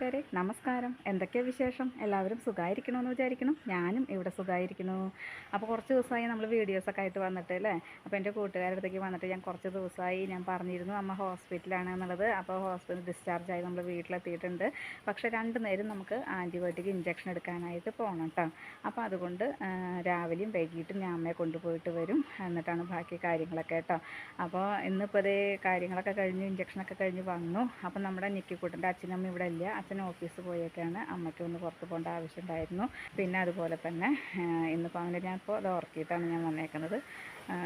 കൂട്ടുകാരെ നമസ്കാരം. എന്തൊക്കെയാണ് വിശേഷം? എല്ലാവരും സുഖമായിരിക്കണമെന്ന് വിചാരിക്കണം ഞാനും ഇവിടെ സുഖമായിരിക്കുന്നു അപ്പോൾ കുറച്ച് ദിവസമായി നമ്മൾ വീഡിയോസൊക്കെ ആയിട്ട് വന്നിട്ട് അല്ലേ? അപ്പോൾ എന്റെ കൂട്ടുകാരുടെ അടുത്തേക്ക് വന്നിട്ട് ഞാൻ കുറച്ച് ദിവസമായി ഞാൻ പറഞ്ഞിരുന്നു അമ്മ ഹോസ്പിറ്റലാണ് എന്നുള്ളത്. അപ്പോൾ ഹോസ്പിറ്റൽ ഡിസ്ചാർജായി നമ്മൾ വീട്ടിലെത്തിയിട്ടുണ്ട്. പക്ഷേ രണ്ട് നേരം നമുക്ക് ആന്റിബയോട്ടിക് ഇഞ്ചക്ഷൻ എടുക്കാനായിട്ട് പോകണം കേട്ടോ അപ്പോൾ അതുകൊണ്ട് രാവിലെയും വൈകിട്ടും ഞാൻ അമ്മയെ കൊണ്ടുപോയിട്ട് വരും. എന്നിട്ടാണ് ബാക്കി കാര്യങ്ങളൊക്കെ കേട്ടോ അപ്പോൾ ഇന്നിപ്പോൾ ഇതേ കാര്യങ്ങളൊക്കെ കഴിഞ്ഞു ഇഞ്ചക്ഷനൊക്കെ കഴിഞ്ഞ് വന്നു. അപ്പോൾ നമ്മുടെ നിക്കിക്കൂട്ടന്റെ അച്ഛനമ്മ ഇവിടെ ഇല്ല. അച്ഛൻ ഓഫീസ് പോയേക്കാണ് അമ്മയ്ക്ക് ഒന്ന് പുറത്ത് പോകേണ്ട ആവശ്യമുണ്ടായിരുന്നു. പിന്നെ അതുപോലെ തന്നെ ഇന്നിപ്പോൾ അങ്ങനെ ഞാൻ ഇപ്പോൾ അത് ഉറക്കിയിട്ടാണ് ഞാൻ വന്നേക്കുന്നത്.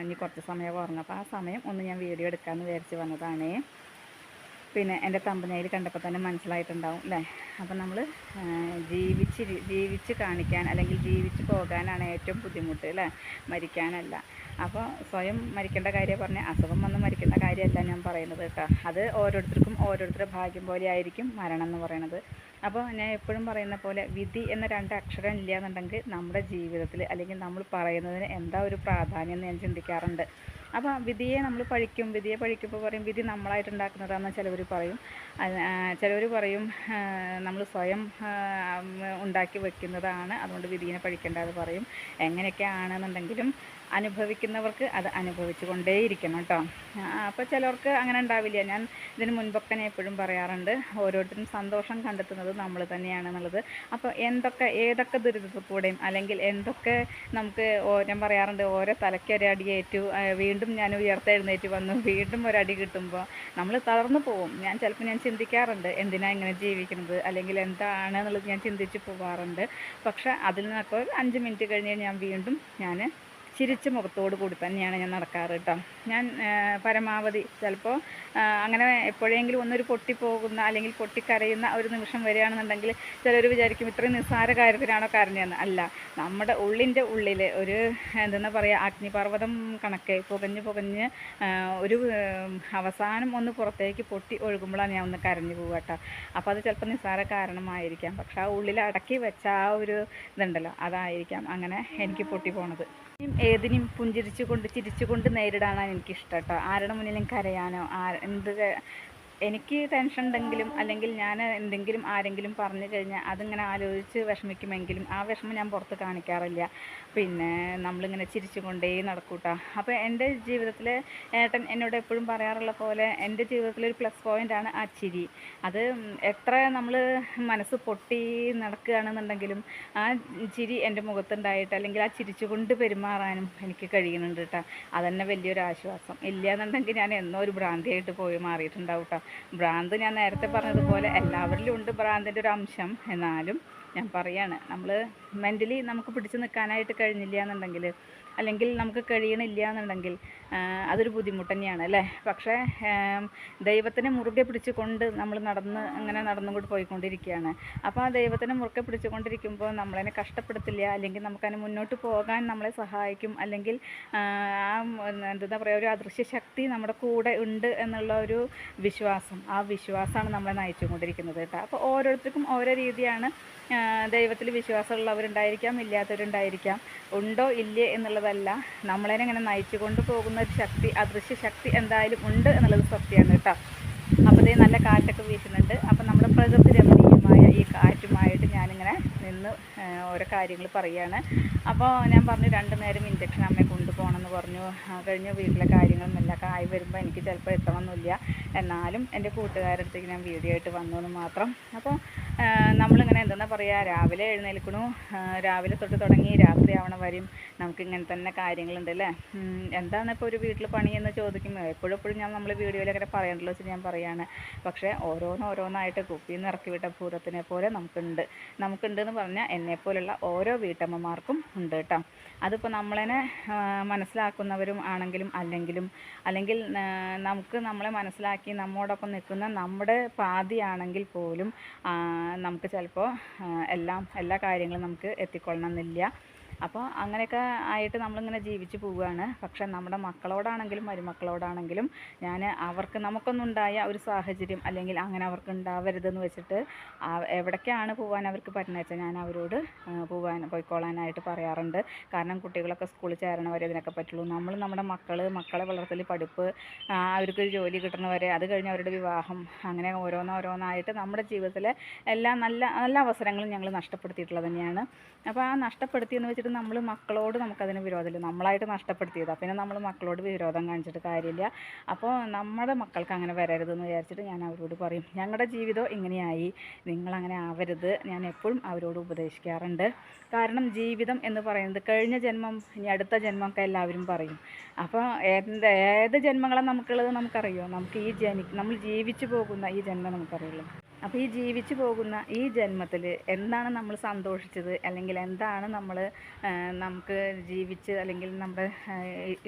ഇനി കുറച്ച് സമയം ഉറങ്ങും. അപ്പോൾ ആ സമയം ഒന്ന് ഞാൻ വീഡിയോ എടുക്കാമെന്ന് വിചാരിച്ച് വന്നതാണേ. പിന്നെ എന്റെ തമ്പനയിൽ കണ്ടപ്പോൾ തന്നെ മനസ്സിലായിട്ടുണ്ടാവും അല്ലേ? അപ്പം നമ്മൾ ജീവിച്ച് ജീവിച്ച് കാണിക്കാൻ അല്ലെങ്കിൽ ജീവിച്ച് പോകാനാണ് ഏറ്റവും ബുദ്ധിമുട്ട് അല്ലേ? മരിക്കാനല്ല. അപ്പോൾ സ്വയം മരിക്കേണ്ട കാര്യം പറഞ്ഞാൽ അസുഖം വന്ന് മരിക്കേണ്ട കാര്യമല്ല ഞാൻ പറയുന്നത് കേട്ടോ. അത് ഓരോരുത്തർക്കും ഓരോരുത്തരുടെ ഭാഗ്യം പോലെ ആയിരിക്കും മരണം എന്ന് പറയുന്നത്. അപ്പോൾ ഞാൻ എപ്പോഴും പറയുന്ന പോലെ വിധി എന്ന രണ്ട് അക്ഷരം ഇല്ല എന്നുണ്ടെങ്കിൽ നമ്മുടെ ജീവിതത്തിൽ അല്ലെങ്കിൽ നമ്മൾ പറയുന്നതിന് എന്താ ഒരു പ്രാധാന്യം എന്ന് ഞാൻ ചിന്തിക്കാറുണ്ട്. അപ്പോൾ വിധിയെ നമ്മൾ പഴിക്കും വിധിയെ പഴിക്കുമ്പോൾ പറയും വിധി നമ്മളായിട്ട് ഉണ്ടാക്കുന്നതാണെന്ന് ചിലവർ പറയും ചിലവർ പറയും നമ്മൾ സ്വയം ഉണ്ടാക്കി വെക്കുന്നതാണ്. അതുകൊണ്ട് വിധിയെ പഴിക്കേണ്ടത് പറയും. എങ്ങനെയൊക്കെ ആണെന്നുണ്ടെങ്കിലും അനുഭവിക്കുന്നവർക്ക് അത് അനുഭവിച്ചു കൊണ്ടേയിരിക്കണം കേട്ടോ. അപ്പോൾ ചിലർക്ക് അങ്ങനെ ഉണ്ടാവില്ല. ഞാൻ ഇതിന് മുൻപൊക്കെ എപ്പോഴും പറയാറുണ്ട് ഓരോരുത്തരും സന്തോഷം കണ്ടെത്തുന്നത് നമ്മൾ തന്നെയാണെന്നുള്ളത്. അപ്പോൾ എന്തൊക്കെ ഏതൊക്കെ ദുരിതത്തിലൂടെയും അല്ലെങ്കിൽ എന്തൊക്കെ നമുക്ക് ഞാൻ പറയാറുണ്ട് ഓരോ തലയ്ക്കൊരടിയേറ്റു വീണ്ടും ഞാൻ ഉയർത്തെഴുന്നേറ്റ് വന്നു വീണ്ടും ഒരടി കിട്ടുമ്പോൾ നമ്മൾ തളർന്നു പോവും. ഞാൻ ചിലപ്പോൾ ഞാൻ ചിന്തിക്കാറുണ്ട് എന്തിനാ ഇങ്ങനെ ജീവിക്കുന്നത്? അല്ലെങ്കിൽ എന്താണ് എന്നുള്ളത് ഞാൻ ചിന്തിച്ച് പോവാറുണ്ട്. പക്ഷെ അതിൽ നിന്നൊക്കെ അഞ്ച് മിനിറ്റ് കഴിഞ്ഞ് ഞാൻ വീണ്ടും ഞാൻ ചിരിച്ച മുഖത്തോടു കൂടി തന്നെയാണ് ഞാൻ നടക്കാറ് കേട്ടോ. ഞാൻ പരമാവധി ചിലപ്പോൾ അങ്ങനെ എപ്പോഴെങ്കിലും ഒന്നൊരു പൊട്ടിപ്പോകുന്ന അല്ലെങ്കിൽ പൊട്ടിക്കരയുന്ന ഒരു നിമിഷം വരികയാണെന്നുണ്ടെങ്കിൽ ചിലർ വിചാരിക്കും ഇത്രയും നിസ്സാര കാര്യത്തിനാണോ കരഞ്ഞതെന്ന്. അല്ല നമ്മുടെ ഉള്ളിന്റെ ഉള്ളിൽ ഒരു എന്തെന്നാ പറയുക അഗ്നിപർവതം കണക്കെ പുകഞ്ഞ് പുകഞ്ഞ് ഒരു അവസാനം ഒന്ന് പുറത്തേക്ക് പൊട്ടി ഒഴുകുമ്പോഴാണ് ഞാൻ ഒന്ന് കരഞ്ഞു പോകുക കേട്ടോ. അപ്പോൾ അത് ചിലപ്പോൾ നിസ്സാര കാരണമായിരിക്കാം. പക്ഷെ ആ ഉള്ളിൽ അടക്കി വെച്ച ആ ഒരു ഇതുണ്ടല്ലോ അതായിരിക്കാം അങ്ങനെ എനിക്ക് പൊട്ടി പോണത്. ഏതിനും പുഞ്ചിരിച്ചുകൊണ്ട് ചിരിച്ചുകൊണ്ട് നേരിടാനാണ് എനിക്കിഷ്ടം കേട്ടോ. ആരുടെ മുന്നിലും കരയാനോ എന്ത് എനിക്ക് ടെൻഷൻ ഉണ്ടെങ്കിലും അല്ലെങ്കിൽ ഞാൻ എന്തെങ്കിലും ആരെങ്കിലും പറഞ്ഞു കഴിഞ്ഞാൽ അതിങ്ങനെ ആലോചിച്ച് വിഷമിക്കുമെങ്കിലും ആ വിഷമം ഞാൻ പുറത്ത് കാണിക്കാറില്ല. പിന്നെ നമ്മളിങ്ങനെ ചിരിച്ചുകൊണ്ടേ നടക്കൂട്ടാ. അപ്പോൾ എന്റെ ജീവിതത്തിൽ ഏട്ടൻ എന്നോട് എപ്പോഴും പറയാറുള്ള പോലെ എന്റെ ജീവിതത്തിലൊരു പ്ലസ് പോയിന്റാണ് ആ ചിരി. അത് എത്ര നമ്മൾ മനസ്സ് പൊട്ടി നടക്കുകയാണെന്നുണ്ടെങ്കിലും ആ ചിരി എന്റെ മുഖത്തുണ്ടായിട്ട് അല്ലെങ്കിൽ ആ ചിരിച്ചുകൊണ്ട് പെരുമാറാനും എനിക്ക് കഴിയുന്നുണ്ട് കേട്ടോ അതന്നെ വലിയൊരു ആശ്വാസം. ഇല്ല എന്നുണ്ടെങ്കിൽ ഞാൻ എന്നോ ഒരു ഭ്രാന്തിയായിട്ട് പോയി മാറിയിട്ടുണ്ടാവും കേട്ടോ ഭ്രാന്ത് ഞാൻ നേരത്തെ പറഞ്ഞതുപോലെ എല്ലാവരിലും ഉണ്ട് ഭ്രാന്തിന്റെ ഒരു അംശം. എന്നാലും ഞാൻ പറയാണ് നമ്മൾ മെന്റലി നമുക്ക് പിടിച്ചു നിൽക്കാനായിട്ട് കഴിഞ്ഞില്ല എന്നുണ്ടെങ്കിൽ അല്ലെങ്കിൽ നമുക്ക് കഴിയണില്ല എന്നുണ്ടെങ്കിൽ അതൊരു ബുദ്ധിമുട്ട് തന്നെയാണ് അല്ലേ? പക്ഷേ ദൈവത്തിനെ മുറുകെ പിടിച്ചുകൊണ്ട് നമ്മൾ നടന്ന് അങ്ങനെ നടന്നുകൊണ്ട് പോയിക്കൊണ്ടിരിക്കുകയാണ്. അപ്പോൾ ആ ദൈവത്തിനെ മുറുകെ പിടിച്ചുകൊണ്ടിരിക്കുമ്പോൾ നമ്മളതിനെ കഷ്ടപ്പെടുത്തില്ല അല്ലെങ്കിൽ നമുക്കതിനെ മുന്നോട്ട് പോകാൻ നമ്മളെ സഹായിക്കും അല്ലെങ്കിൽ ആ, എന്താ പറയുക ഒരു അദൃശ്യ ശക്തി നമ്മുടെ കൂടെ ഉണ്ട് എന്നുള്ള ഒരു വിശ്വാസം. ആ വിശ്വാസമാണ് നമ്മളെ നയിച്ചുകൊണ്ടിരിക്കുന്നത് കേട്ടോ. അപ്പോൾ ഓരോരുത്തർക്കും ഓരോ രീതിയാണ് ദൈവത്തിൽ വിശ്വാസമുള്ളവരുണ്ടായിരിക്കാം ഇല്ലാത്തവരുണ്ടായിരിക്കാം. ഉണ്ടോ ഇല്ലേ എന്നുള്ളതല്ല. നമ്മളതിനെ ഇങ്ങനെ നയിച്ചു കൊണ്ട് പോകുന്ന ഒരു ശക്തി അദൃശ്യ ശക്തി എന്തായാലും ഉണ്ട് എന്നുള്ളത് സത്യമാണ് കേട്ടോ. അപ്പോൾ ഇതേ നല്ല കാറ്റൊക്കെ വീശുന്നുണ്ട്. അപ്പോൾ നമ്മുടെ പ്രകൃതി രമണീയമായ ഈ കാറ്റുമായിട്ട് ഞാനിങ്ങനെ നിന്ന് ഓരോ കാര്യങ്ങൾ പറയുകയാണ് അപ്പോൾ ഞാൻ പറഞ്ഞു രണ്ടു നേരം ഇഞ്ചക്ഷൻ അമ്മയെ കൊണ്ടുപോകണം എന്ന് പറഞ്ഞു കഴിഞ്ഞ വീട്ടിലെ കാര്യങ്ങളും എല്ലാം ആയി വരുമ്പോൾ എനിക്ക് ചിലപ്പോൾ എത്തണമെന്നില്ല. എന്നാലും എന്റെ കൂട്ടുകാരുടെ അടുത്തേക്ക് ഞാൻ വീഡിയോ ആയിട്ട് വന്നു എന്ന് മാത്രം. അപ്പോൾ നമ്മളിങ്ങനെ എന്തെന്നാ പറയുക രാവിലെ എഴുന്നേൽക്കണു. രാവിലെ തൊട്ട് തുടങ്ങി രാത്രി ആവണം വരും നമുക്ക് ഇങ്ങനെ തന്നെ കാര്യങ്ങളുണ്ട് അല്ലേ? എന്താണ് ഇപ്പോൾ ഒരു വീട്ടിൽ പണിയെന്ന് ചോദിക്കുമ്പോൾ എപ്പോഴും എപ്പോഴും ഞാൻ നമ്മൾ അങ്ങനെ പറയണ്ടല്ലോ വെച്ച് ഞാൻ പറയാണ്. പക്ഷേ ഓരോന്ന് ഓരോന്നായിട്ട് കുപ്പിയിൽ നിന്ന് ഇറക്കി വിട്ട ഭൂതത്തിനെ പോലെ നമുക്കുണ്ട്. നമുക്കുണ്ട് എന്ന് പറഞ്ഞാൽ എന്നെപ്പോലുള്ള ഓരോ വീട്ടമ്മമാർക്കും ഉണ്ട് കേട്ടോ അതിപ്പോൾ നമ്മളതിനെ മനസ്സിലാക്കുന്നവരും ആണെങ്കിലും അല്ലെങ്കിലും അല്ലെങ്കിൽ നമുക്ക് നമ്മളെ മനസ്സിലാക്കി നമ്മോടൊപ്പം നിൽക്കുന്ന നമ്മുടെ പാതിയാണെങ്കിൽ പോലും നമുക്ക് ചിലപ്പോൾ എല്ലാം എല്ലാ കാര്യങ്ങളും നമുക്ക് എത്തിക്കൊള്ളണമെന്നില്ല അപ്പോൾ അങ്ങനെയൊക്കെ ആയിട്ട് നമ്മളിങ്ങനെ ജീവിച്ചു പോവുകയാണ്. പക്ഷേ നമ്മുടെ മക്കളോടാണെങ്കിലും മരുമക്കളോടാണെങ്കിലും ഞാൻ അവർക്ക് നമുക്കൊന്നുണ്ടായ ഒരു സാഹചര്യം അല്ലെങ്കിൽ അങ്ങനെ അവർക്ക് ഉണ്ടാവരുതെന്ന് വെച്ചിട്ട് എവിടേക്കാണ് പോകാൻ അവർക്ക് പറ്റുന്നത് വെച്ചാൽ ഞാൻ അവരോട് പോകാൻ പോയിക്കോളാനായിട്ട് പറയാറുണ്ട്. കാരണം കുട്ടികളൊക്കെ സ്കൂളിൽ ചേരണവരെ ഇതിനൊക്കെ പറ്റുള്ളൂ. നമ്മൾ നമ്മുടെ മക്കൾ മക്കളെ വളർത്തൽ പഠിപ്പ് അവർക്ക് ജോലി കിട്ടണവരെ അത് കഴിഞ്ഞ് അവരുടെ വിവാഹം അങ്ങനെ ഓരോന്നോരോന്നായിട്ട് നമ്മുടെ ജീവിതത്തിലെ എല്ലാ നല്ല നല്ല അവസരങ്ങളും ഞങ്ങൾ നഷ്ടപ്പെടുത്തിയിട്ടുള്ളത് തന്നെയാണ്. അപ്പോൾ ആ നഷ്ടപ്പെടുത്തിയെന്ന് വെച്ചിട്ട് നമ്മൾ മക്കളോട് നമുക്കതിന് വിരോധമില്ല. നമ്മളായിട്ട് നഷ്ടപ്പെടുത്തിയതാണ് പിന്നെ നമ്മൾ മക്കളോട് വിരോധം കാണിച്ചിട്ട് കാര്യമില്ല. അപ്പോൾ നമ്മുടെ മക്കൾക്ക് അങ്ങനെ വരരുത് എന്ന് വിചാരിച്ചിട്ട് ഞാൻ അവരോട് പറയും. ഞങ്ങളുടെ ജീവിതം ഇങ്ങനെയായി. നിങ്ങളങ്ങനെ ആവരുത്. ഞാൻ എപ്പോഴും അവരോട് ഉപദേശിക്കാറുണ്ട്. കാരണം ജീവിതം എന്ന് പറയുന്നത് കഴിഞ്ഞ ജന്മം ഇനി അടുത്ത ജന്മമൊക്കെ എല്ലാവരും പറയും. അപ്പോൾ എന്ത് ഏത് ജന്മങ്ങളാണ് നമുക്കുള്ളത് നമുക്കറിയോ? നമുക്ക് ഈ ജനി നമ്മൾ ജീവിച്ചു പോകുന്ന ഈ ജന്മം നമുക്കറിയുള്ളൂ. അപ്പോൾ ഈ ജീവിച്ചു പോകുന്ന ഈ ജന്മത്തിൽ എന്താണ് നമ്മൾ സന്തോഷിച്ചത്? അല്ലെങ്കിൽ എന്താണ് നമ്മൾ നമുക്ക് ജീവിച്ച് അല്ലെങ്കിൽ നമ്മുടെ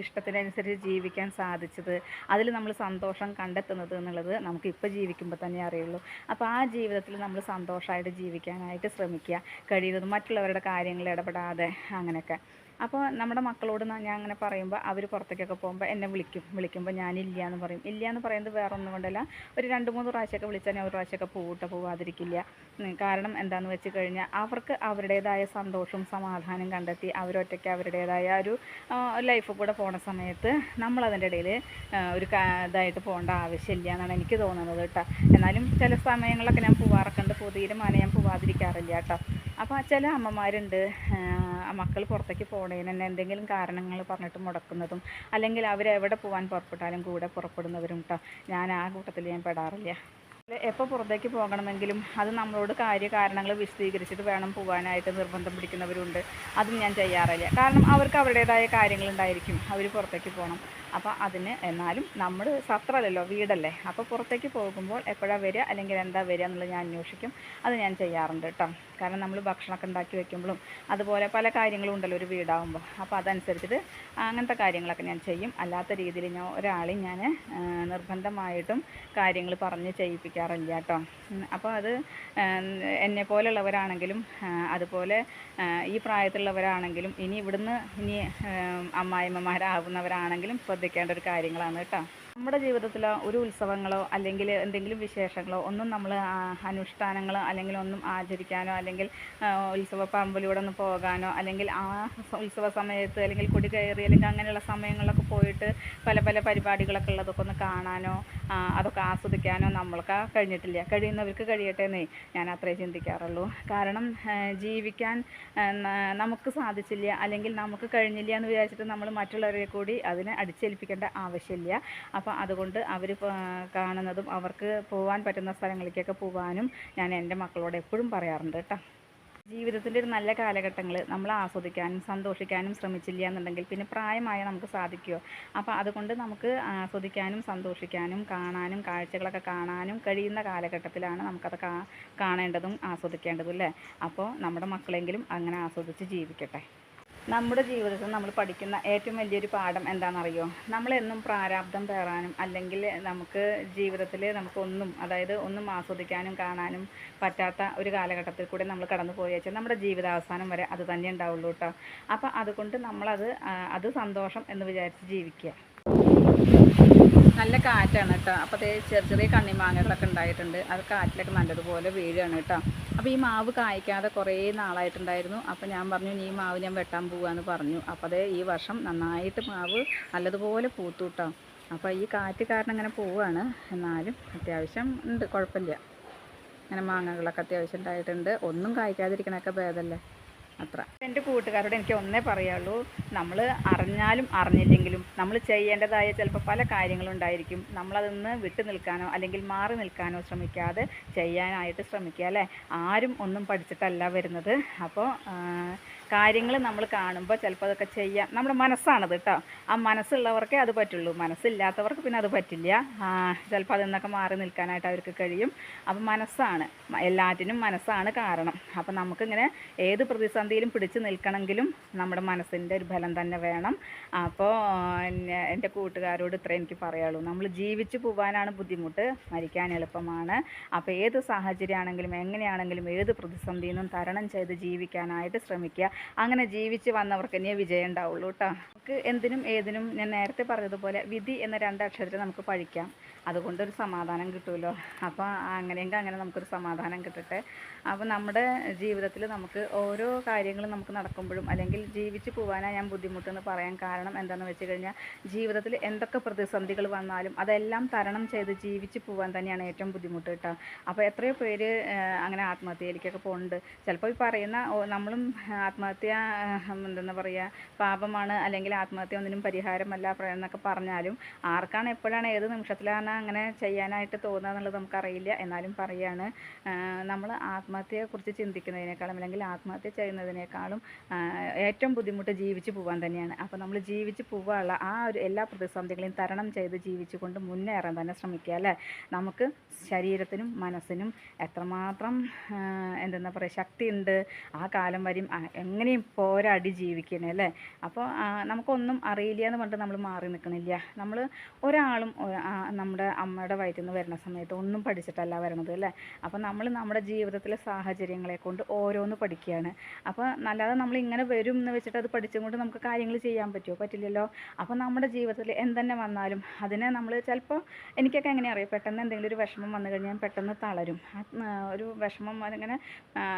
ഇഷ്ടത്തിനനുസരിച്ച് ജീവിക്കാൻ സാധിച്ചത്? അതിൽ നമ്മൾ സന്തോഷം കണ്ടെത്തുന്നത് എന്നുള്ളത് നമുക്ക് ഇപ്പോൾ ജീവിക്കുമ്പോൾ തന്നെ അറിയുള്ളൂ. അപ്പോൾ ആ ജീവിതത്തിൽ നമ്മൾ സന്തോഷമായിട്ട് ജീവിക്കാനായിട്ട് ശ്രമിക്കുക. കഴിയുന്നത് മറ്റുള്ളവരുടെ കാര്യങ്ങളിൽ ഇടപെടാതെ അങ്ങനെയൊക്കെ. അപ്പോൾ നമ്മുടെ മക്കളോട് ഞാൻ അങ്ങനെ പറയുമ്പോൾ അവർ പുറത്തേക്കൊക്കെ പോകുമ്പോൾ എന്നെ വിളിക്കും. വിളിക്കുമ്പോൾ ഇല്ല എന്ന് പറയും. ഇല്ല എന്ന് പറയുന്നത് വേറെ ഒന്നും കൊണ്ടല്ല. ഒരു രണ്ട് മൂന്ന് പ്രാവശ്യമൊക്കെ വിളിച്ചാൽ ഞാൻ ഒരു പ്രാവശ്യമൊക്കെ പോകട്ടെ പോവാതിരിക്കില്ല. ഉം, കാരണം എന്താണെന്ന് വെച്ച് കഴിഞ്ഞാൽ അവർക്ക് അവരുടേതായ സന്തോഷവും സമാധാനം കണ്ടെത്തി അവരൊറ്റയ്ക്ക് അവരുടേതായ ഒരു ലൈഫ് കൂടെ പോണ സമയത്ത് നമ്മളതിന്റെ ഇടയിൽ ഒരു ഇതായിട്ട് പോകേണ്ട ആവശ്യമില്ല എന്നാണ് എനിക്ക് തോന്നുന്നത് കേട്ടോ. എന്നാലും ചില സമയങ്ങളിലൊക്കെ ഞാൻ പോവാറൊക്കെ ഉണ്ട്. തീരുമാനം ഞാൻ പോവാതിരിക്കാറില്ല കേട്ടോ. അപ്പോൾ ചില അമ്മമാരുണ്ട് മക്കൾ പുറത്തേക്ക് പോണേന് തന്നെ എന്തെങ്കിലും കാരണങ്ങൾ പറഞ്ഞിട്ട് മുടക്കുന്നതും അല്ലെങ്കിൽ അവരെവിടെ പോകാൻ പുറപ്പെട്ടാലും കൂടെ പുറപ്പെടുന്നവരും കേട്ടോ ഞാൻ ആ കൂട്ടത്തിൽ ഞാൻ പെടാറില്ല. എപ്പോൾ പുറത്തേക്ക് പോകണമെങ്കിലും അത് നമ്മളോട് കാര്യ കാരണങ്ങൾ വിശദീകരിച്ചിട്ട് വേണം പോകാനായിട്ട് നിർബന്ധം പിടിക്കുന്നവരുണ്ട്. അതും ഞാൻ ചെയ്യാറില്ല. കാരണം അവർക്ക് അവരുടേതായ കാര്യങ്ങളുണ്ടായിരിക്കും. അവർ പുറത്തേക്ക് പോകണം അപ്പോൾ അതിന് എന്നാലും നമ്മൾ സത്രമല്ലല്ലോ വീടല്ലേ? അപ്പോൾ പുറത്തേക്ക് പോകുമ്പോൾ എപ്പോഴാണ് വരിക? അല്ലെങ്കിൽ എന്താ വരിക എന്നുള്ളത് ഞാൻ അന്വേഷിക്കും. അത് ഞാൻ ചെയ്യാറുണ്ട് കേട്ടോ. കാരണം നമ്മൾ ഭക്ഷണമൊക്കെ ഉണ്ടാക്കി വെക്കുമ്പോഴും അതുപോലെ പല കാര്യങ്ങളും ഉണ്ടല്ലോ ഒരു വീടാകുമ്പോൾ അപ്പോൾ അതനുസരിച്ചിട്ട് അങ്ങനത്തെ കാര്യങ്ങളൊക്കെ ഞാൻ ചെയ്യും. അല്ലാത്ത രീതിയിൽ ഞാൻ ഒരാളെയും ഞാൻ നിർബന്ധമായിട്ടും കാര്യങ്ങൾ പറഞ്ഞ് ചെയ്യിപ്പിക്കാറില്ല കേട്ടോ. അപ്പോൾ അത് എന്നെ പോലുള്ളവരാണെങ്കിലും അതുപോലെ ഈ പ്രായത്തിലുള്ളവരാണെങ്കിലും ഇനി ഇവിടുന്ന് ഇനി അമ്മായിമ്മമാരാകുന്നവരാണെങ്കിലും ശ്രദ്ധിക്കേണ്ട ഒരു കാര്യങ്ങളാണ് കേട്ടോ. നമ്മുടെ ജീവിതത്തിൽ ഒരു ഉത്സവങ്ങളോ അല്ലെങ്കിൽ എന്തെങ്കിലും വിശേഷങ്ങളോ ഒന്നും നമ്മൾ അനുഷ്ഠാനങ്ങളോ അല്ലെങ്കിൽ ഒന്നും ആചരിക്കാനോ അല്ലെങ്കിൽ ഉത്സവ പറമ്പിലൂടെ ഒന്ന് പോകാനോ അല്ലെങ്കിൽ ആ ഉത്സവ സമയത്ത് അല്ലെങ്കിൽ കുടി കയറി അല്ലെങ്കിൽ അങ്ങനെയുള്ള സമയങ്ങളിലൊക്കെ പോയിട്ട് പല പല പരിപാടികളൊക്കെ ഉള്ളതൊക്കെ ഒന്ന് കാണാനോ അതൊക്കെ ആസ്വദിക്കാനോ നമ്മൾക്ക് കഴിഞ്ഞിട്ടില്ല. കഴിയുന്നവർക്ക് കഴിയട്ടെ എന്നേ ഞാൻ അത്രേ ചിന്തിക്കാറുള്ളൂ. കാരണം ജീവിക്കാൻ നമുക്ക് സാധിച്ചില്ല അല്ലെങ്കിൽ നമുക്ക് കഴിഞ്ഞില്ല എന്ന് വിചാരിച്ചിട്ട് നമ്മൾ മറ്റുള്ളവരെ കൂടി അതിനെ അടിച്ചേൽപ്പിക്കേണ്ട ആവശ്യമില്ല. അപ്പോൾ അതുകൊണ്ട് അവർ കാണുന്നതും അവർക്ക് പോകാൻ പറ്റുന്ന സ്ഥലങ്ങളിലേക്കൊക്കെ പോകാനും ഞാൻ എന്റെ മക്കളോട് എപ്പോഴും പറയാറുണ്ട് കേട്ടോ. ജീവിതത്തിന്റെ ഒരു നല്ല കാലഘട്ടങ്ങൾ നമ്മൾ ആസ്വദിക്കാനും സന്തോഷിക്കാനും ശ്രമിച്ചില്ല എന്നുണ്ടെങ്കിൽ പിന്നെ പ്രായമായ നമുക്ക് സാധിക്കുമോ അപ്പോൾ അതുകൊണ്ട് നമുക്ക് ആസ്വദിക്കാനും സന്തോഷിക്കാനും കാണാനും കാഴ്ചകളൊക്കെ കാണാനും കഴിയുന്ന കാലഘട്ടത്തിലാണ് നമുക്കത് കാണേണ്ടതും ആസ്വദിക്കേണ്ടതും അല്ലേ? അപ്പോൾ നമ്മുടെ മക്കളെങ്കിലും അങ്ങനെ ആസ്വദിച്ച് ജീവിക്കട്ടെ. നമ്മുടെ ജീവിതത്തിൽ നമ്മൾ പഠിക്കുന്ന ഏറ്റവും വലിയൊരു പാഠം എന്താണെന്നറിയോ? നമ്മളെന്നും പ്രാരാബ്ദം പേറാനും അല്ലെങ്കിൽ നമുക്ക് ജീവിതത്തിൽ നമുക്കൊന്നും അതായത് ഒന്നും ആസ്വദിക്കാനും കാണാനും പറ്റാത്ത ഒരു കാലഘട്ടത്തിൽ കൂടെ നമ്മൾ കടന്നു പോയേച്ചാൽ നമ്മുടെ ജീവിതാവസാനം വരെ അത് തന്നെ ഉണ്ടാവുള്ളൂ കേട്ടോ അപ്പോൾ അതുകൊണ്ട് നമ്മളത് അത് സന്തോഷം എന്ന് വിചാരിച്ച് ജീവിക്കുക. നല്ല കാറ്റാണ് കേട്ടോ. അപ്പോൾ അതേ ചെറിയ ചെറിയ കണ്ണിമാങ്ങകളൊക്കെ ഉണ്ടായിട്ടുണ്ട്. അത് കാറ്റിലൊക്കെ നല്ലതുപോലെ വീഴുകയാണ് കേട്ടോ. അപ്പോൾ ഈ മാവ് കായ്ക്കാതെ കുറേ നാളായിട്ടുണ്ടായിരുന്നു. അപ്പോൾ ഞാൻ പറഞ്ഞു "ഇനി ഈ മാവ് ഞാൻ വെട്ടാൻ പോവാന്ന് പറഞ്ഞു. അപ്പോൾ അതേ ഈ വർഷം നന്നായിട്ട് മാവ് നല്ലതുപോലെ പൂത്തു കേട്ടോ. അപ്പോൾ ഈ കാറ്റ് കാരണം ഇങ്ങനെ പോവുകയാണ് എന്നാലും അത്യാവശ്യം ഉണ്ട് കുഴപ്പമില്ല. അങ്ങനെ മാങ്ങകളൊക്കെ അത്യാവശ്യം ഉണ്ടായിട്ടുണ്ട്. ഒന്നും കായ്ക്കാതിരിക്കണൊക്കെ ഭേദമല്ലേ? അത്ര. എന്റെ കൂട്ടുകാരോട് എനിക്ക് ഒന്നേ പറയുള്ളൂ. നമ്മൾ അറിഞ്ഞാലും അറിഞ്ഞില്ലെങ്കിലും നമ്മൾ ചെയ്യേണ്ടതായ ചിലപ്പോൾ പല കാര്യങ്ങളുണ്ടായിരിക്കും. നമ്മളതൊന്ന് വിട്ടു നിൽക്കാനോ അല്ലെങ്കിൽ മാറി നിൽക്കാനോ ശ്രമിക്കാതെ ചെയ്യാനായിട്ട് ശ്രമിക്കുക അല്ലേ? ആരും ഒന്നും പഠിച്ചിട്ടല്ല വരുന്നത്. അപ്പോൾ കാര്യങ്ങൾ നമ്മൾ കാണുമ്പോൾ ചിലപ്പോൾ അതൊക്കെ ചെയ്യാം. നമ്മുടെ മനസ്സാണത് കേട്ടോ. ആ മനസ്സുള്ളവർക്കേ അത് പറ്റുള്ളൂ. മനസ്സില്ലാത്തവർക്ക് പിന്നെ അത് പറ്റില്ല. ചിലപ്പോൾ അതിൽ നിന്നൊക്കെ മാറി നിൽക്കാനായിട്ട് അവർക്ക് കഴിയും. അപ്പം മനസ്സാണ്. എല്ലാറ്റിനും മനസ്സാണ് കാരണം. അപ്പം നമുക്കിങ്ങനെ ഏത് പ്രതിസന്ധി പ്രതിസന്ധിയിലും പിടിച്ചു നിൽക്കണമെങ്കിലും നമ്മുടെ മനസ്സിന്റെ ഒരു ഫലം തന്നെ വേണം. അപ്പോൾ എന്റെ കൂട്ടുകാരോട് ഇത്രയും എനിക്ക് പറയുള്ളൂ നമ്മൾ ജീവിച്ചു പോകാനാണ് ബുദ്ധിമുട്ട്. മരിക്കാൻ എളുപ്പമാണ്. അപ്പോൾ ഏത് സാഹചര്യമാണെങ്കിലും എങ്ങനെയാണെങ്കിലും ഏത് പ്രതിസന്ധിയിൽ നിന്നും തരണം ചെയ്ത് ജീവിക്കാനായിട്ട് ശ്രമിക്കുക. അങ്ങനെ ജീവിച്ച് വന്നവർക്ക് ഇനിയേ വിജയം ഉണ്ടാവുള്ളൂ കേട്ടോ നമുക്ക് എന്തിനും ഏതിനും ഞാൻ നേരത്തെ പറഞ്ഞതുപോലെ വിധി എന്ന രണ്ടക്ഷരത്തിൽ നമുക്ക് പഠിക്കാം. അതുകൊണ്ടൊരു സമാധാനം കിട്ടുമല്ലോ അപ്പോൾ അങ്ങനെയെങ്കിൽ അങ്ങനെ നമുക്കൊരു സമാധാനം കിട്ടട്ടെ. അപ്പോൾ നമ്മുടെ ജീവിതത്തിൽ നമുക്ക് ഓരോ കാര്യങ്ങളും നമുക്ക് നടക്കുമ്പോഴും അല്ലെങ്കിൽ ജീവിച്ച് പോകാനാണ് ഞാൻ ബുദ്ധിമുട്ടെന്ന് പറയാൻ കാരണം എന്താണെന്ന് വെച്ച് കഴിഞ്ഞാൽ ജീവിതത്തിൽ എന്തൊക്കെ പ്രതിസന്ധികൾ വന്നാലും അതെല്ലാം തരണം ചെയ്ത് ജീവിച്ച് പോകാൻ തന്നെയാണ് ഏറ്റവും ബുദ്ധിമുട്ട് കേട്ടോ അപ്പോൾ എത്രയോ പേര് അങ്ങനെ ആത്മഹത്യയിലേക്കൊക്കെ പോകുന്നുണ്ട് ചിലപ്പോൾ ഈ പറയുന്ന നമ്മളും നമ്മളും ആത്മഹത്യ എന്തെന്ന് പറയുക പാപമാണ് അല്ലെങ്കിൽ ആത്മഹത്യ ഒന്നിനും പരിഹാരമല്ല എന്നൊക്കെ പറഞ്ഞാലും ആർക്കാണ് എപ്പോഴാണ് ഏത് നിമിഷത്തിലാണ് അങ്ങനെ ചെയ്യാനായിട്ട് തോന്നുക എന്നുള്ളത് നമുക്കറിയില്ല. എന്നാലും പറയാണ് നമ്മൾ ആത്മഹത്യയെക്കുറിച്ച് ചിന്തിക്കുന്നതിനേക്കാളും അല്ലെങ്കിൽ ആത്മഹത്യ ചെയ്യുന്നതിനേക്കാളും ഏറ്റവും ബുദ്ധിമുട്ട് ജീവിച്ചു പോകാൻ തന്നെയാണ്. അപ്പോൾ നമ്മൾ ജീവിച്ച് പോകാനുള്ള ആ ഒരു എല്ലാ പ്രതിസന്ധികളെയും തരണം ചെയ്ത് ജീവിച്ചുകൊണ്ട് മുന്നേറാൻ തന്നെ ശ്രമിക്കുക അല്ലേ? നമുക്ക് ശരീരത്തിനും മനസ്സിനും എത്രമാത്രം എന്തെന്നാ പറയുക ശക്തിയുണ്ട്. ആ കാലം വരും എങ്ങനെയും പോരാടി ജീവിക്കണേ അല്ലേ? അപ്പോൾ നമുക്കൊന്നും അറിയില്ല എന്ന് പറഞ്ഞിട്ട് നമ്മൾ മാറി നിൽക്കണില്ല നമ്മൾ ഒരാളും നമ്മുടെ അമ്മയുടെ വയറ്റിൽ നിന്ന് വരുന്ന സമയത്ത് ഒന്നും പഠിച്ചിട്ടല്ല വരണത് അല്ലേ? അപ്പോൾ നമ്മൾ നമ്മുടെ ജീവിതത്തിലെ സാഹചര്യങ്ങളെ കൊണ്ട് ഓരോന്ന് പഠിക്കുകയാണ്. അപ്പോൾ നല്ലത് നമ്മൾ ഇങ്ങനെ വരും എന്ന് വെച്ചിട്ട് അത് പഠിച്ചും കൊണ്ട് നമുക്ക് കാര്യങ്ങൾ ചെയ്യാൻ പറ്റുമോ പറ്റില്ലല്ലോ? അപ്പോൾ നമ്മുടെ ജീവിതത്തിൽ എന്തെന്നെ വന്നാലും അതിനെ നമ്മൾ ചിലപ്പോൾ എനിക്കൊക്കെ എങ്ങനെ അറിയാം? പെട്ടെന്ന് എന്തെങ്കിലും ഒരു വിഷമം വന്നു കഴിഞ്ഞാൽ പെട്ടെന്ന് തളരും. ഒരു വിഷമം അതിങ്ങനെ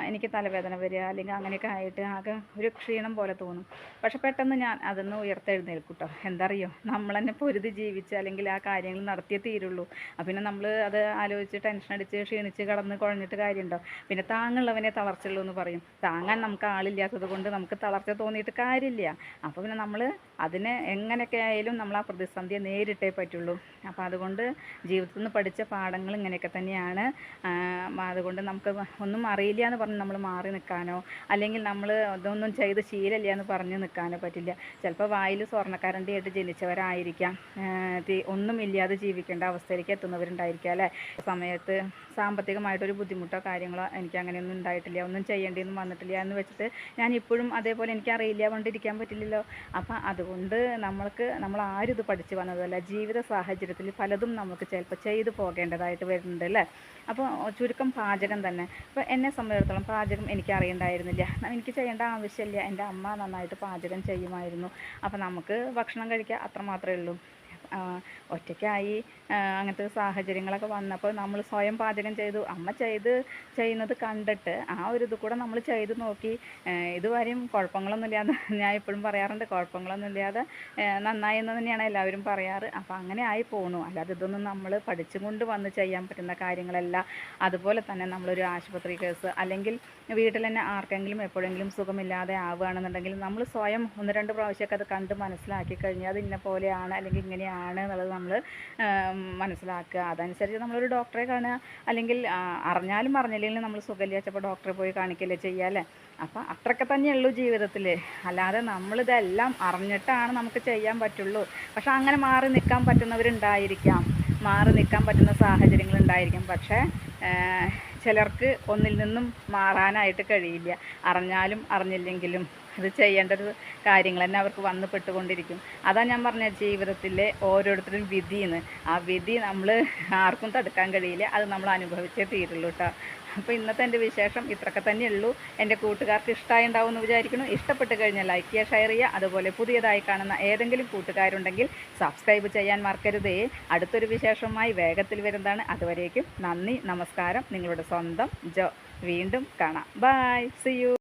എനിക്ക് തലവേദന വരിക അല്ലെങ്കിൽ അങ്ങനെയൊക്കെ ആയിട്ട് ആകെ ഒരു ക്ഷീണം പോലെ തോന്നും. പക്ഷെ പെട്ടെന്ന് ഞാൻ അതൊന്ന് ഉയർത്തെഴുന്നേൽക്കും കേട്ടോ എന്താ അറിയോ നമ്മൾ തന്നെ പൊരുതി ജീവിച്ച് അല്ലെങ്കിൽ ആ കാര്യങ്ങൾ നടത്തിയേ തീരുള്ളൂ. പിന്നെ നമ്മൾ അത് ആലോചിച്ച് ടെൻഷൻ അടിച്ച് ക്ഷീണിച്ച് കടന്ന് കുഴഞ്ഞിട്ട് കാര്യമുണ്ടോ? പിന്നെ താങ്ങുള്ളവനെ തളർച്ചുള്ളൂ എന്ന് പറയും. താങ്ങാൻ നമുക്ക് ആളില്ലാത്തത് കൊണ്ട് നമുക്ക് തളർച്ച തോന്നിയിട്ട് കാര്യമില്ല. അപ്പോൾ പിന്നെ നമ്മൾ അതിനെ എങ്ങനെയൊക്കെ ആയാലും നമ്മൾ ആ പ്രതിസന്ധിയെ നേരിട്ടേ പറ്റുള്ളൂ. അപ്പോൾ അതുകൊണ്ട് ജീവിതത്തിൽ നിന്ന് പഠിച്ച പാഠങ്ങൾ ഇങ്ങനെയൊക്കെ തന്നെയാണ്. അതുകൊണ്ട് നമുക്ക് ഒന്നും അറിയില്ല എന്ന് പറഞ്ഞ് നമ്മൾ മാറി നിൽക്കാനോ അല്ലെങ്കിൽ നമ്മൾ ഇതൊന്നും ചെയ്ത് ശീലമില്ല എന്ന് പറഞ്ഞ് നിൽക്കാനോ പറ്റില്ല. ചിലപ്പോൾ വായിൽ സ്വർണക്കരണ്ടിയായിട്ട് ജനിച്ചവരായിരിക്കാം. ഒന്നുമില്ലാതെ ജീവിക്കേണ്ട അവസ്ഥയിലേക്ക് എത്തുന്നവരുണ്ടായിരിക്കാം അല്ലേ? സമയത്ത് സാമ്പത്തികമായിട്ടൊരു ബുദ്ധിമുട്ടോ കാര്യങ്ങളോ എനിക്ക് അങ്ങനെയൊന്നും ഉണ്ടായിട്ടില്ല ഒന്നും ചെയ്യേണ്ടിയൊന്നും വന്നിട്ടില്ല എന്ന് വെച്ചിട്ട് ഞാൻ ഇപ്പോഴും അതേപോലെ എനിക്ക് അറിയില്ല കൊണ്ടിരിക്കാൻ പറ്റില്ലല്ലോ. അപ്പം അതുകൊണ്ട് നമ്മൾക്ക് നമ്മൾ ആരും ഇത് പഠിച്ചു വന്നതല്ല ജീവിത സാഹചര്യത്തിൽ പലതും നമുക്ക് ചിലപ്പോൾ ചെയ്തു പോകേണ്ടതായിട്ട് വരുന്നുണ്ട് അല്ലേ? അപ്പോൾ ചുരുക്കം പാചകം തന്നെ. അപ്പോൾ എന്നെ സംബന്ധിച്ചിടത്തോളം പാചകം എനിക്ക് അറിയണ്ടായിരുന്നില്ല. എനിക്ക് ചെയ്യേണ്ട ആവശ്യമില്ല. എന്റെ അമ്മ നന്നായിട്ട് പാചകം ചെയ്യുമായിരുന്നു. അപ്പോൾ നമുക്ക് ഭക്ഷണം കഴിക്കുക അത്ര മാത്രമേ ഉള്ളൂ. ഒറ്റയ്ക്കായി അങ്ങനത്തെ സാഹചര്യങ്ങളൊക്കെ വന്നപ്പോൾ നമ്മൾ സ്വയം പാചകം ചെയ്തു. അമ്മ ചെയ്ത് ചെയ്യുന്നത് കണ്ടിട്ട് ആ ഒരു ഇത് കൂടെ നമ്മൾ ചെയ്ത് നോക്കി. ഇതുവരെയും കുഴപ്പങ്ങളൊന്നും ഇല്ലാതെ ഞാൻ എപ്പോഴും പറയാറുണ്ട് കുഴപ്പങ്ങളൊന്നും ഇല്ലാതെ നന്നായി എന്ന് തന്നെയാണ് എല്ലാവരും പറയാറ്. അപ്പോൾ അങ്ങനെ ആയി പോണു. അല്ലാതെ ഇതൊന്നും നമ്മൾ പഠിച്ചും കൊണ്ട് വന്ന് ചെയ്യാൻ പറ്റുന്ന കാര്യങ്ങളല്ല. അതുപോലെ തന്നെ നമ്മളൊരു ആശുപത്രി കേസ് അല്ലെങ്കിൽ വീട്ടിൽ തന്നെ ആർക്കെങ്കിലും എപ്പോഴെങ്കിലും സുഖമില്ലാതെ ആവുകയാണെന്നുണ്ടെങ്കിൽ നമ്മൾ സ്വയം ഒന്ന് രണ്ട് പ്രാവശ്യമൊക്കെ അത് കണ്ട് മനസ്സിലാക്കി കഴിഞ്ഞാൽ അത് ഇന്ന പോലെയാണ് അല്ലെങ്കിൽ ഇങ്ങനെയാണ് എന്നുള്ളത് നമ്മൾ മനസ്സിലാക്കുക. അതനുസരിച്ച് നമ്മളൊരു ഡോക്ടറെ കാണുക. അല്ലെങ്കിൽ അറിഞ്ഞാലും അറിഞ്ഞില്ലെങ്കിലും നമ്മൾ സുഖമില്ലാച്ചപ്പോൾ ഡോക്ടറെ പോയി കാണിക്കല്ലേ ചെയ്യുക അല്ലേ? അപ്പം അത്രയൊക്കെ തന്നെയുള്ളൂ ജീവിതത്തിൽ അല്ലാതെ നമ്മളിതെല്ലാം അറിഞ്ഞിട്ടാണ് നമുക്ക് ചെയ്യാൻ പറ്റുള്ളൂ. പക്ഷേ അങ്ങനെ മാറി നിൽക്കാൻ പറ്റുന്നവരുണ്ടായിരിക്കാം. മാറി നിൽക്കാൻ പറ്റുന്ന സാഹചര്യങ്ങൾ ഉണ്ടായിരിക്കും. പക്ഷേ ചിലർക്ക് ഒന്നിൽ നിന്നും മാറാനായിട്ട് കഴിയില്ല. അറിഞ്ഞാലും അറിഞ്ഞില്ലെങ്കിലും. അത് ചെയ്യേണ്ട ഒരു കാര്യങ്ങൾ തന്നെ അവർക്ക് വന്ന് പെട്ടുകൊണ്ടിരിക്കും. അതാ ഞാൻ പറഞ്ഞ ജീവിതത്തിലെ ഓരോരുത്തരും വിധിന്ന്. ആ വിധി നമ്മൾ ആർക്കും തടുക്കാൻ കഴിയില്ല. അത് നമ്മൾ അനുഭവിച്ചേ തീരുള്ളൂ കേട്ടോ അപ്പോൾ ഇന്നത്തെ എന്റെ വിശേഷം ഇത്രയൊക്കെ തന്നെയുള്ളൂ. എന്റെ കൂട്ടുകാർക്ക് ഇഷ്ടമായി ഉണ്ടാവും എന്ന് വിചാരിക്കുന്നു. ഇഷ്ടപ്പെട്ട് കഴിഞ്ഞാൽ ലൈക്ക് ചെയ്യുക ഷെയർ ചെയ്യുക. അതുപോലെ പുതിയതായി കാണുന്ന ഏതെങ്കിലും കൂട്ടുകാരുണ്ടെങ്കിൽ സബ്സ്ക്രൈബ് ചെയ്യാൻ മറക്കരുതേ. അടുത്തൊരു വിശേഷമായി വേഗത്തിൽ വരുന്നതാണ്. അതുവരേക്കും നന്ദി നമസ്കാരം. നിങ്ങളുടെ സ്വന്തം ജോ. വീണ്ടും കാണാം. Bye C U